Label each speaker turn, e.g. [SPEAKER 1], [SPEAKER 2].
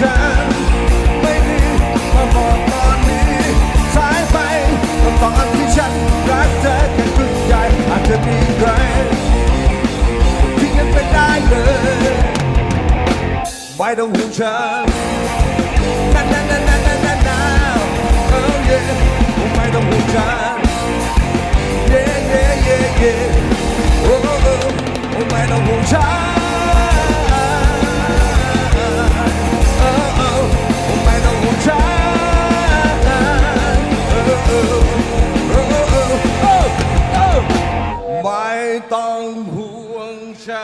[SPEAKER 1] ฉันไม่ดีมาบอกตอนนี้สายไปคำตอบที่ฉันรักเธอแค่ครึ่งใจอาจจะมีใครที่ยังไม่ได้เลยไม่ต้องห่วงฉัน 当黄山